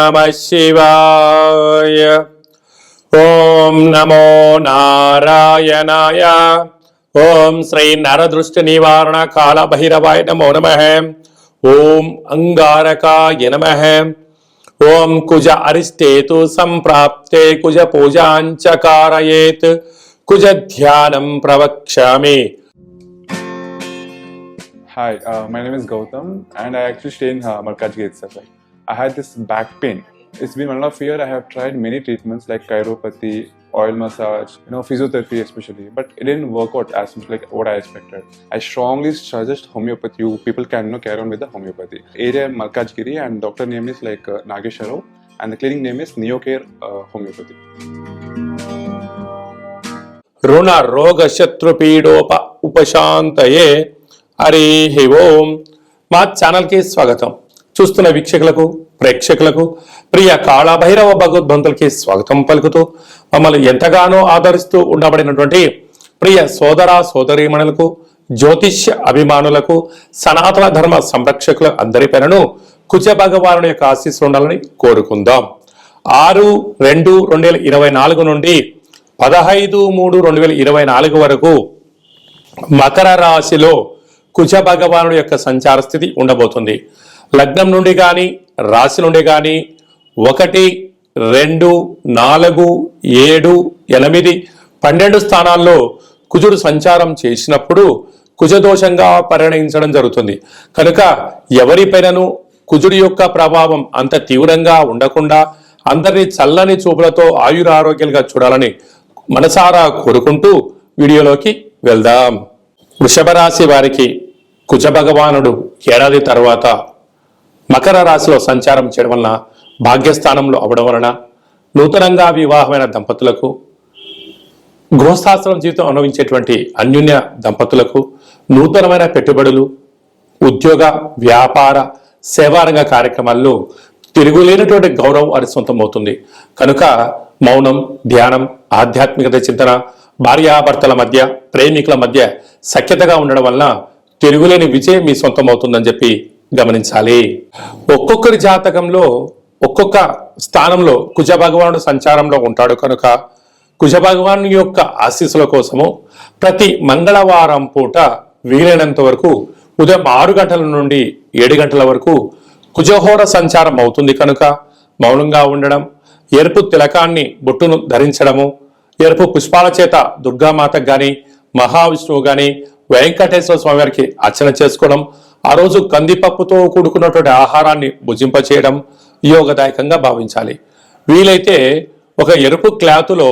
नमः शिवाय। ओम नमो नारायणाय। ओम श्री नरदृष्ट निवारण काल भैरवाय नमो नमः। ओम अंगारकाय नमः। ओम कुज अरिष्टेतु संप्राप्ते कुज पूजाञ्च कारयेत कुज ध्यानं प्रवक्ष्यामि। Hi, uh, my name is Gautam and I actually stay in uh, Markaj Gate Safai. I had this back pain. It's been one and a half year. I have tried many treatments like chiropathy, oil massage, you know, physiotherapy especially, but it didn't work out as much like what I expected. I strongly suggest homeopathy. You people can you know, carry on with the homeopathy. Area Malkajgiri, and doctor name is like uh, Nageshwarov, and the clinic name is Neocare uh, Homeopathy. రుణ రోగ శత్రు పీడోప ఉపశాంతయే హరి ఓం మా ఛానల్కి స్వాగతం చూస్తున్న వీక్షకులకు ప్రేక్షకులకు ప్రియ కాళభైరవ భగవద్బంతులకి స్వాగతం పలుకుతూ మమ్మల్ని ఎంతగానో ఆదరిస్తూ ఉండబడినటువంటి ప్రియ సోదర సోదరీమణులకు జ్యోతిష్య అభిమానులకు సనాతన ధర్మ సంరక్షకుల అందరి పేరును కుజ భగవానుని యొక్క ఆశీస్సులు ఉండాలని కోరుకుందాం. ఆరు రెండు రెండు వేల ఇరవై నాలుగు నుండి పదహైదు మూడు రెండు వేల ఇరవై నాలుగు వరకు మకర రాశిలో కుజ భగవానుడి యొక్క సంచార స్థితి ఉండబోతుంది. లగ్నం నుండి కానీ రాశి నుండి కానీ ఒకటి రెండు నాలుగు ఏడు ఎనిమిది పన్నెండు స్థానాల్లో కుజుడు సంచారం చేసినప్పుడు కుజదోషంగా పరిగణించడం జరుగుతుంది. కనుక ఎవరిపైనను కుజుడి యొక్క ప్రభావం అంత తీవ్రంగా ఉండకుండా అందరినీ చల్లని చూపులతో ఆయురారోగ్యాలుగా చూడాలని మనసారా కోరుకుంటూ వీడియోలోకి వెళ్దాం. వృషభ రాశి వారికి కుజ భగవానుడు ఏడాది తర్వాత మకర రాశిలో సంచారం చేయడం వలన భాగ్యస్థానంలో అవడం వలన నూతనంగా వివాహమైన దంపతులకు గృహస్థాశ్రమ జీవితం అనుభవించేటువంటి అన్యోన్య దంపతులకు నూతనమైన పెట్టుబడులు ఉద్యోగ వ్యాపార సేవారంగ కార్యక్రమాల్లో తిరుగులేనటువంటి గౌరవం వారి సొంతమవుతుంది. కనుక మౌనం ధ్యానం ఆధ్యాత్మికత చింతన భార్యాభర్తల మధ్య ప్రేమికుల మధ్య సఖ్యతగా ఉండడం వలన తిరుగులేని విజయం మీ సొంతం అవుతుందని చెప్పి గమనించాలి. ఒక్కొక్కరి జాతకంలో ఒక్కొక్క స్థానంలో కుజ భగవానుడు సంచారంలో ఉంటాడు కనుక కుజ భగవాను యొక్క ఆశీస్సుల కోసము ప్రతి మంగళవారం పూట వీలైనంత వరకు ఉదయం ఆరు గంటల నుండి ఏడు గంటల వరకు కుజహోర సంచారం అవుతుంది కనుక మౌనంగా ఉండడం ఎరుపు తిలకాన్ని బొట్టును ధరించడము ఎరుపు పుష్పాల చేత దుర్గామాతకు కానీ మహావిష్ణువు కానీ వెంకటేశ్వర స్వామి వారికి అర్చన చేసుకోవడం ఆ రోజు కందిపప్పుతో కూడుకున్నటువంటి ఆహారాన్ని భుజింపచేయడం యోగదాయకంగా భావించాలి. వీలైతే ఒక ఎరుపు క్లాతులో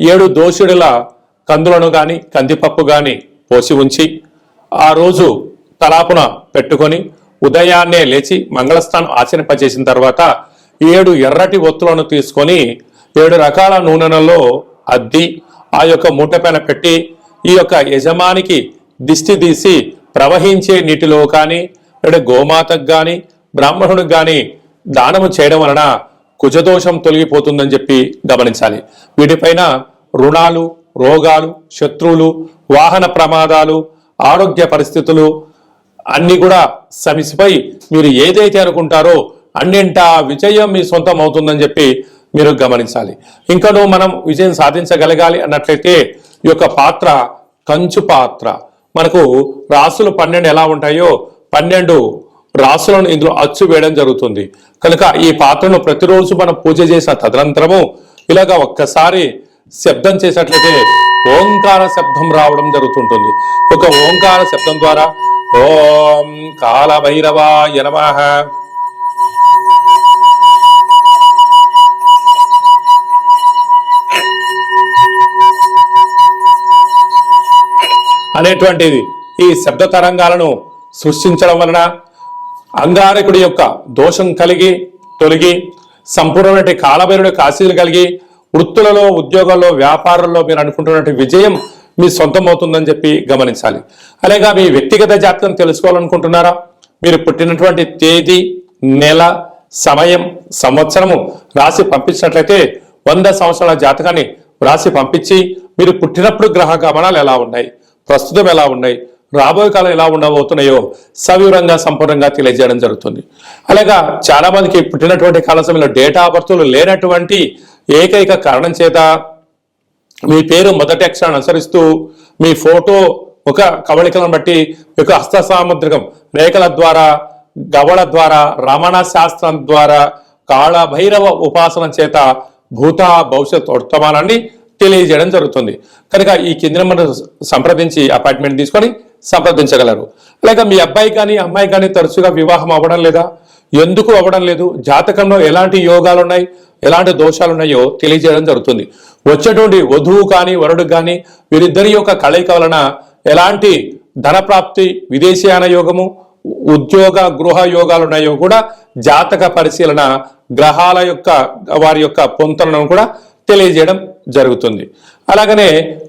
ఏడు దోషుడుల కందులను కానీ కందిపప్పు కానీ పోసి ఉంచి ఆ రోజు తలాపున పెట్టుకొని ఉదయాన్నే లేచి మంగళస్థానం ఆచరింపజేసిన తర్వాత ఏడు ఎర్రటి ఒత్తులను తీసుకొని ఏడు రకాల నూనెలలో అద్ది ఆ యొక్క మూట పైన పెట్టి ఈ యొక్క యజమానికి దిష్టి తీసి ప్రవహించే నీటిలో కానీ లేదా గోమాతకు కానీ బ్రాహ్మణుడికి కానీ దానము చేయడం వలన కుజదోషం తొలగిపోతుందని చెప్పి గమనించాలి. వీటిపైన రుణాలు రోగాలు శత్రువులు వాహన ప్రమాదాలు ఆరోగ్య పరిస్థితులు అన్నీ కూడా సమిసిపై మీరు ఏదైతే అనుకుంటారో అన్నింట విజయం మీ సొంతం అవుతుందని చెప్పి మీరు గమనించాలి. ఇంకనూ మనం విజయం సాధించగలగాలి అన్నట్లయితే ఈ యొక్క పాత్ర కంచు పాత్ర. మనకు రాసులు పన్నెండు ఎలా ఉంటాయో పన్నెండు రాసులను ఇందులో అచ్చు వేయడం జరుగుతుంది. కనుక ఈ పాత్రను ప్రతిరోజు మనం పూజ చేసిన తదనంతరము ఇలాగ ఒక్కసారి శబ్దం చేసినట్లయితే ఓంకార శబ్దం రావడం జరుగుతుంటుంది. ఒక ఓంకార శబ్దం ద్వారా ఓం కాలభైరవాయ నమః. అనేటువంటిది ఈ శబ్ద తరంగాలను సృష్టించడం వలన అంగారకుడి యొక్క దోషం కలిగి తొలగి సంపూర్ణమైన కాలభైరుడి కాశీలు ఆశీలు కలిగి వృత్తులలో ఉద్యోగాల్లో వ్యాపారంలో మీరు అనుకుంటున్నటువంటి విజయం మీ సొంతం అవుతుందని చెప్పి గమనించాలి. అలాగా మీ వ్యక్తిగత జాతకం తెలుసుకోవాలనుకుంటున్నారా? మీరు పుట్టినటువంటి తేదీ నెల సమయం సంవత్సరము రాసి పంపించినట్లయితే వంద సంవత్సరాల జాతకాన్ని రాసి పంపించి మీరు పుట్టినప్పుడు గ్రహ గమనాలు ఎలా ఉన్నాయి? ప్రస్తుతం ఎలా ఉన్నాయి? రాబోయే కాలం ఎలా ఉండబోతున్నాయో సవివరంగా సంపూర్ణంగా తెలియజేయడం జరుగుతుంది. అలాగా చాలామందికి పుట్టినటువంటి కాల సమయంలో డేటా బర్తులు లేనటువంటి ఏకైక కారణం చేత మీ పేరు మొదటి అక్షరాన్ని అనుసరిస్తూ మీ ఫోటో ఒక కవళికలను బట్టి ఒక హస్త సాముద్రికం రేఖల ద్వారా గవళ ద్వారా రమణ శాస్త్రం ద్వారా కాళభైరవ ఉపాసన చేత భూత భవిష్యత్ వర్తమానాన్ని తెలియజేయడం జరుగుతుంది. కనుక ఈ కింద మనం సంప్రదించి అపాయింట్మెంట్ తీసుకొని సంప్రదించగలరు. లేక మీ అబ్బాయి కానీ అమ్మాయి కానీ తరచుగా వివాహం అవ్వడం లేదా? ఎందుకు అవ్వడం లేదు? జాతకంలో ఎలాంటి యోగాలు ఉన్నాయి ఎలాంటి దోషాలు ఉన్నాయో తెలియజేయడం జరుగుతుంది. వచ్చేటువంటి వధువు కానీ వరుడు కానీ వీరిద్దరి యొక్క కలయిక వలన ఎలాంటి ధన ప్రాప్తి విదేశీయాన యోగము ఉద్యోగ గృహ యోగాలు ఉన్నాయో కూడా జాతక పరిశీలన గ్రహాల యొక్క వారి యొక్క పొంతనను కూడా తెలియజేయడం జరుగుతుంది. అలాగనే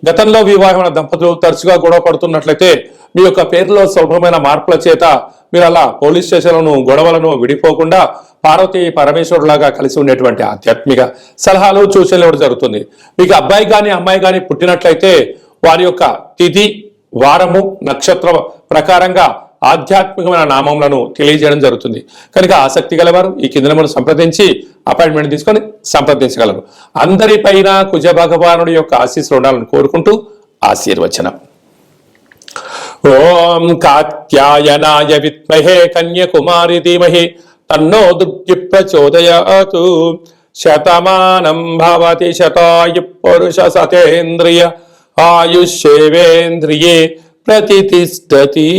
గతంలో వివాహమైన దంపతులు తరచుగా గొడవ పడుతున్నట్లయితే మీ యొక్క పేరులో సులభమైన మార్పుల చేత మీరు అలా పోలీస్ స్టేషన్లను గొడవలను విడిపోకుండా పార్వతి పరమేశ్వరులాగా కలిసి ఉండేటువంటి ఆధ్యాత్మిక సలహాలు సూచనలు ఇవ్వడం జరుగుతుంది. మీకు అబ్బాయి కానీ అమ్మాయి కానీ పుట్టినట్లయితే వారి యొక్క తిథి వారము నక్షత్ర ప్రకారంగా ఆధ్యాత్మికమైన నామములను తెలియజేయడం జరుగుతుంది. కనుక ఆసక్తి గలవారు ఈ కింద మనం సంప్రదించి అపాయింట్మెంట్ తీసుకొని సంప్రదించగలరు. అందరిపైన కుజ భగవానుడి యొక్క ఆశీస్సులు ఉండాలని కోరుకుంటూ ఆశీర్వచనం. ఓం కాత్యాయనాయ విద్మహే కన్యకుమారి ధీమహి తన్నో దుర్గి ప్రచోదయాతు. శతమానం భవతి శతాయు పురుష సతేంద్రియ ఆయుష్యేవేంద్రియే ప్రతిష్టతి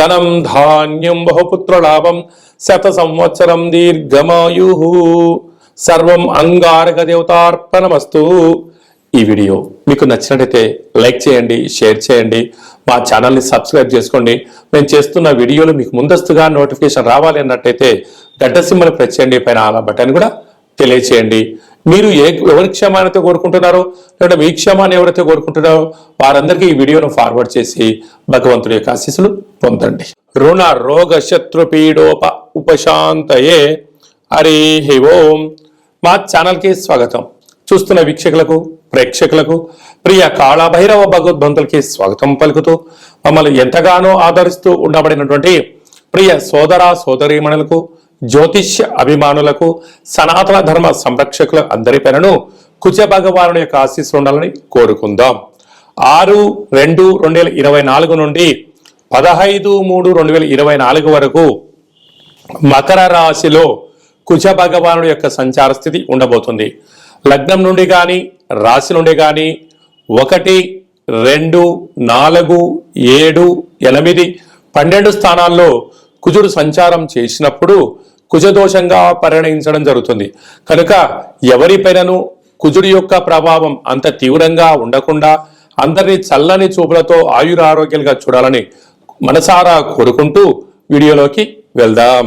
ధనం ధాన్యం బహుపుత్రలాభం శత సంవత్సరం దీర్ఘమాయు. సర్వం అంగారక దేవతార్పణమస్తు ఈ వీడియో మీకు నచ్చినట్టయితే లైక్ చేయండి షేర్ చేయండి మా ఛానల్ని సబ్స్క్రైబ్ చేసుకోండి. మేము చేస్తున్న వీడియోలు మీకు ముందస్తుగా నోటిఫికేషన్ రావాలి అన్నట్టయితే గడ్డ సింబల్ ప్రెస్ చేయండి పైన ఆలా బటన్ కూడా తెలియచేయండి. మీరు ఏ ఎవరి క్షేమానైతే కోరుకుంటున్నారో లేదా మీ క్షేమాన్ని ఎవరైతే కోరుకుంటున్నారో వారందరికీ ఈ వీడియోను ఫార్వర్డ్ చేసి భగవంతుడి యొక్క ఆశీస్సులు పొందండి. రుణ రోగ శత్రు పీడోప ఉపశాంతయే. హరి ఓం. మా ఛానల్కి స్వాగతం. చూస్తున్న వీక్షకులకు ప్రేక్షకులకు ప్రియ కాళభైరవ భగవద్బంతులకి స్వాగతం పలుకుతూ మమ్మల్ని ఎంతగానో ఆదరిస్తూ ఉండబడినటువంటి ప్రియ సోదర సోదరీమణులకు జ్యోతిష్య అభిమానులకు సనాతన ధర్మ సంరక్షకుల అందరి పేరును కుజ భగవానుడి యొక్క ఆశీస్సులు ఉండాలని కోరుకుందాం. ఆరు రెండు రెండు వేల ఇరవై నాలుగు నుండి పదహైదు మూడు రెండు వేల ఇరవై నాలుగు వరకు మకర రాశిలో కుజ భగవానుడి యొక్క సంచార స్థితి ఉండబోతుంది. లగ్నం నుండి కానీ రాశి నుండి కానీ ఒకటి రెండు నాలుగు ఏడు ఎనిమిది పన్నెండు స్థానాల్లో కుజుడు సంచారం చేసినప్పుడు కుజదోషంగా పరిగణించడం జరుగుతుంది. కనుక ఎవరిపైనను కుజుడి యొక్క ప్రభావం అంత తీవ్రంగా ఉండకుండా అందరినీ చల్లని చూపులతో ఆయురారోగ్యాలుగా చూడాలని మనసారా కోరుకుంటూ వీడియోలోకి వెళ్దాం.